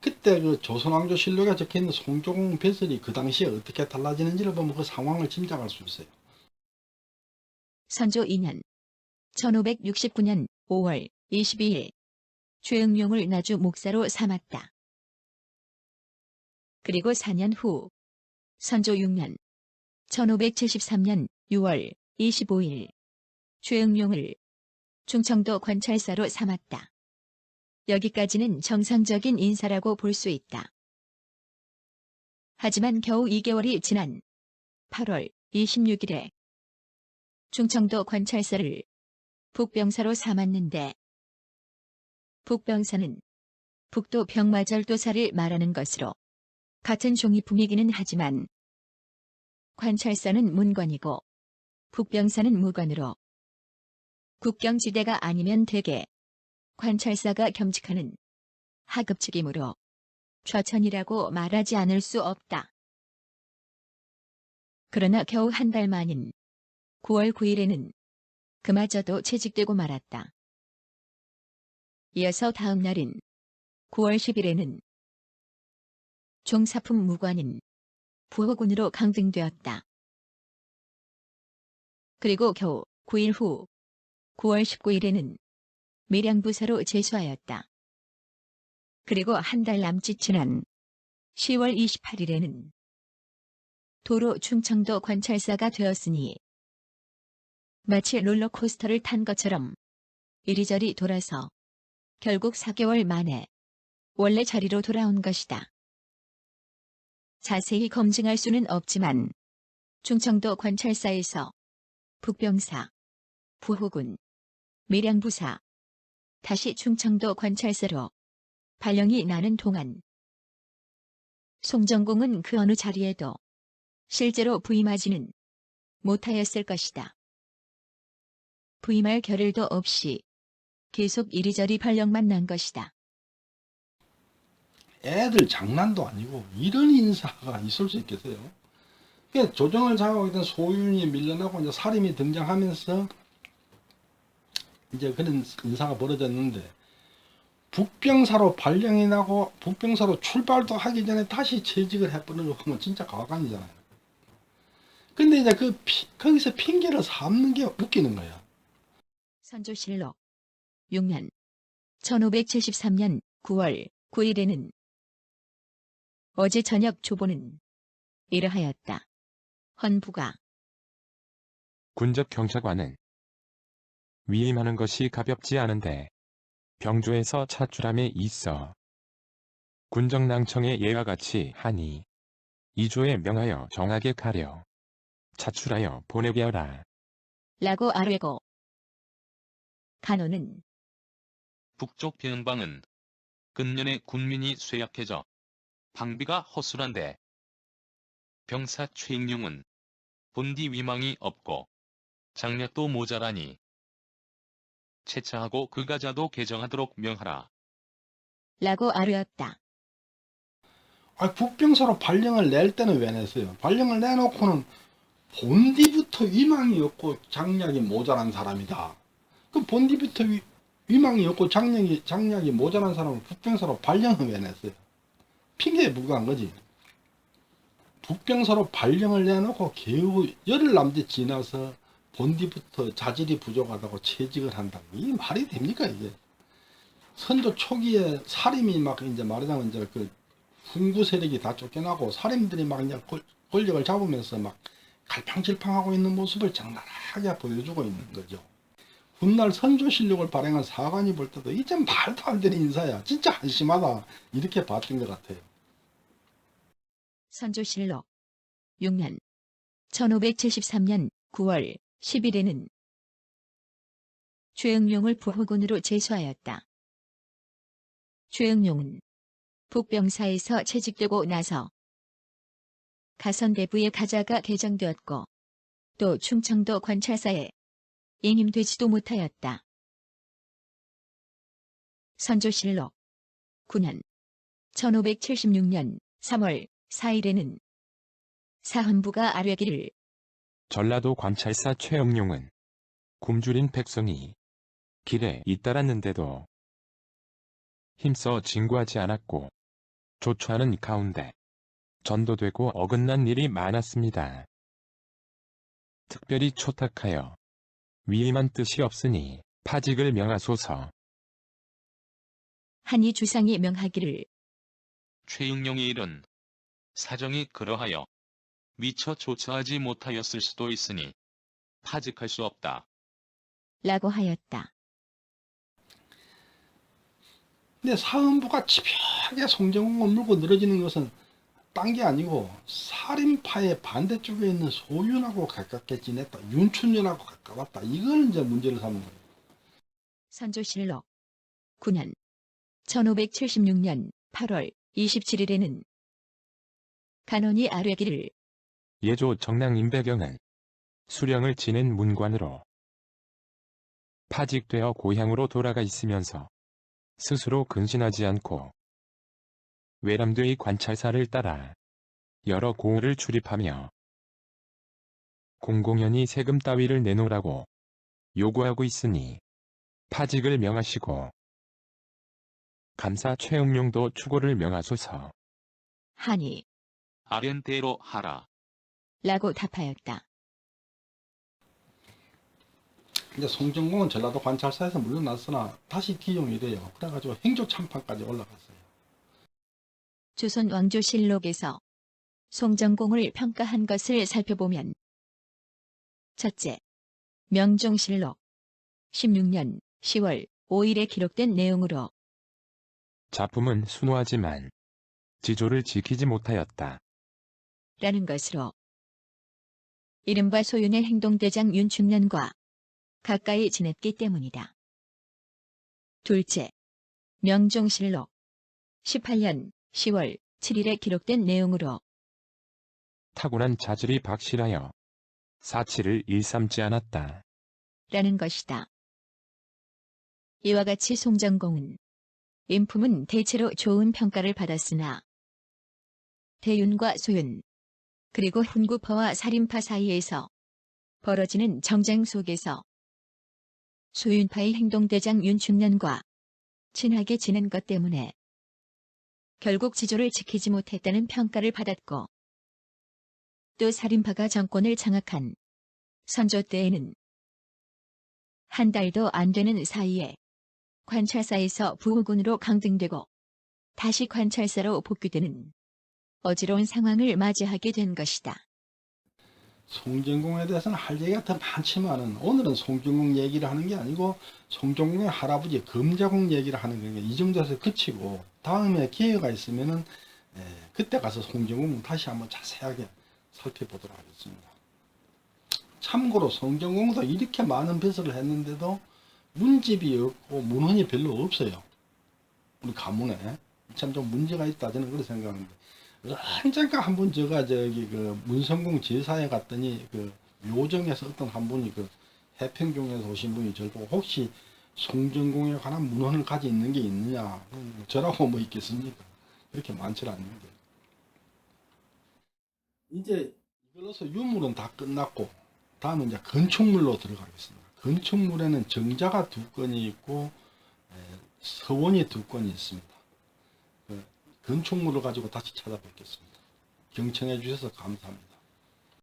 그때 그 조선왕조 실록에 적혀있는 송종 배설이 그 당시에 어떻게 달라지는지를 보면 그 상황을 짐작할 수 있어요. 선조 2년 1569년 5월 22일 최응용을 나주 목사로 삼았다. 그리고 4년 후 선조 6년 1573년 6월 25일 최응용을 충청도 관찰사로 삼았다. 여기까지는 정상적인 인사라고 볼 수 있다. 하지만 겨우 2개월이 지난 8월 26일에 충청도 관찰사를 북병사로 삼았는데 북병사는 북도 병마절도사를 말하는 것으로 같은 종이 품이기는 하지만 관찰사는 문관이고 북병사는 무관으로 국경지대가 아니면 대개 관찰사가 겸직하는 하급직이므로 좌천이라고 말하지 않을 수 없다. 그러나 겨우 한 달 만인 9월 9일에는 그마저도 채직되고 말았다. 이어서 다음 날인 9월 10일에는 종사품 무관인 부호군으로 강등되었다. 그리고 겨우 9일 후 9월 19일에는 밀양부사로 제수하였다. 그리고 한 달 남짓 지난 10월 28일에는 도로 충청도 관찰사가 되었으니 마치 롤러코스터를 탄 것처럼 이리저리 돌아서 결국 4개월 만에 원래 자리로 돌아온 것이다. 자세히 검증할 수는 없지만 충청도 관찰사에서 북병사, 부호군, 밀양부사, 다시 충청도 관찰사로 발령이 나는 동안 송정공은 그 어느 자리에도 실제로 부임하지는 못하였을 것이다. 부임할 겨를도 없이 계속 이리저리 발령만 난 것이다. 애들 장난도 아니고 이런 인사가 있을 수 있겠어요. 그러니까 조정을 장악하게 된 소윤이 밀려나고 이제 사림이 등장하면서 이제 그런 인사가 벌어졌는데 북병사로 발령이 나고 북병사로 출발도 하기 전에 다시 재직을 해버리는 거 보면 진짜 가관이잖아요. 근데 이제 그 피- 거기서 핑계를 삼는 게 웃기는 거야. 선조실록 6년 1573년 9월 9일에는 어제 저녁 조보는 이러하였다. 헌부가 군적 경찰관은 위임하는 것이 가볍지 않은데. 병조에서 차출함에 있어. 군정낭청의 예와 같이 하니 이조에 명하여 정하게 가려. 차출하여 보내게 하라. 라고 아뢰고. 간호는 북쪽 변방은 근년에 군민이 쇠약해져 방비가 허술한데 병사 최익룡은 본디 위망이 없고 장력도 모자라니 채차하고 그가자도 개정하도록 명하라. 라고 아뢰었다. 아, 북병사로 발령을 낼 때는 왜 냈어요? 발령을 내놓고는 본디부터 위망이 없고 장약이 모자란 사람이다. 그 본디부터 위, 위망이 없고 장약이, 장약이 모자란 사람을 북병사로 발령을 왜 냈어요? 핑계에 불과한 거지. 북병사로 발령을 내놓고 겨우 열흘 남짓 지나서 본디부터 자질이 부족하다고 채직을 한다. 이 말이 됩니까, 이게? 선조 초기에 살림이 막 이제 말하자면 이제 그 훈구 세력이 다 쫓겨나고 사람들이 막 그냥 권- 권력을 잡으면서 막 갈팡질팡하고 있는 모습을 장난하게 보여주고 있는 거죠. 훗날 선조실록을 발행한 사관이 볼 때도 이제 말도 안 되는 인사야. 진짜 한심하다. 이렇게 봤던 것 같아요. 선조실록 6년 1573년 9월 10일에는 최응용을 부호군으로 제수하였다. 최응용은 북병사에서 채직되고 나서 가선대부의 가자가 개정되었고 또 충청도 관찰사에 임임되지도 못하였다. 선조실록 9년 1576년 3월 4일에는 사헌부가 아뢰기를 전라도 관찰사 최영룡은 굶주린 백성이 길에 잇따랐는데도 힘써 진구하지 않았고 조처하는 가운데 전도되고 어긋난 일이 많았습니다. 특별히 초탁하여 위임한 뜻이 없으니 파직을 명하소서. 한이 주상이 명하기를 최응령의 일은 사정이 그러하여 미처 조처하지 못하였을 수도 있으니 파직할 수 없다. 라고 하였다. 근데 사헌부가 집요하게 송정공을 물고 늘어지는 것은 딴 게 아니고 살인파의 반대쪽에 있는 소윤하고 가깝게 지냈다. 윤춘윤하고 가까웠다. 이걸 이제 문제를 삼은 거예요. 선조실록 9년 1576년 8월 27일에는 간원이 아뢰기를 예조 정랑 임배경은 수령을 지낸 문관으로 파직되어 고향으로 돌아가 있으면서 스스로 근신하지 않고 외람되의 관찰사를 따라 여러 고을을 출입하며 공공연히 세금 따위를 내놓으라고 요구하고 있으니 파직을 명하시고 감사 최응용도 추고를 명하소서. 하니 아련대로 하라. 라고 답하였다. 이제 송정공은 전라도 관찰사에서 물러났으나 다시 기용이 돼요. 그래가지고 행조 참판까지 올라갔어요. 조선 왕조실록에서 송정공을 평가한 것을 살펴보면 첫째, 명종실록 16년 10월 5일에 기록된 내용으로 작품은 순화하지만 지조를 지키지 못하였다. 라는 것으로 이른바 소윤의 행동대장 윤춘년과 가까이 지냈기 때문이다. 둘째, 명종실록 18년 10월 7일에 기록된 내용으로 타고난 자질이 박실하여 사치를 일삼지 않았다. 라는 것이다. 이와 같이 송정공은 인품은 대체로 좋은 평가를 받았으나 대윤과 소윤 그리고 훈구파와 살인파 사이에서 벌어지는 정쟁 속에서 소윤파의 행동대장 윤춘년과 친하게 지낸 것 때문에 결국 지조를 지키지 못했다는 평가를 받았고 또 살인파가 정권을 장악한 선조 때에는 한 달도 안 되는 사이에 관찰사에서 부호군으로 강등되고 다시 관찰사로 복귀되는 어지러운 상황을 맞이하게 된 것이다. 송정공에 대해서는 할 얘기가 더 많지만은 오늘은 송정공 얘기를 하는 게 아니고 송정공의 할아버지 금자공 얘기를 하는 거니까 이 정도에서 그치고 다음에 기회가 있으면은 예, 그때 가서 송정공 다시 한번 자세하게 살펴보도록 하겠습니다. 참고로 송정공도 이렇게 많은 벼슬을 했는데도 문집이 없고 문헌이 별로 없어요. 우리 가문에 참 좀 문제가 있다 저는 그렇게 생각하는데 언젠가 한 번 제가 저기 그 문성공 제사에 갔더니 그 묘정에서 어떤 한 분이 그 해평종에서 오신 분이 저를 보고 혹시 송정공에 관한 문헌을 가지고 있는 게 있느냐? 음, 저라고 뭐 있겠습니까? 그렇게 많지 않는데. 이제 이걸로서 유물은 다 끝났고 다음은 이제 건축물로 들어가겠습니다. 건축물에는 정자가 두 건이 있고 에, 서원이 두 건이 있습니다. 그 건축물을 가지고 다시 찾아뵙겠습니다. 경청해 주셔서 감사합니다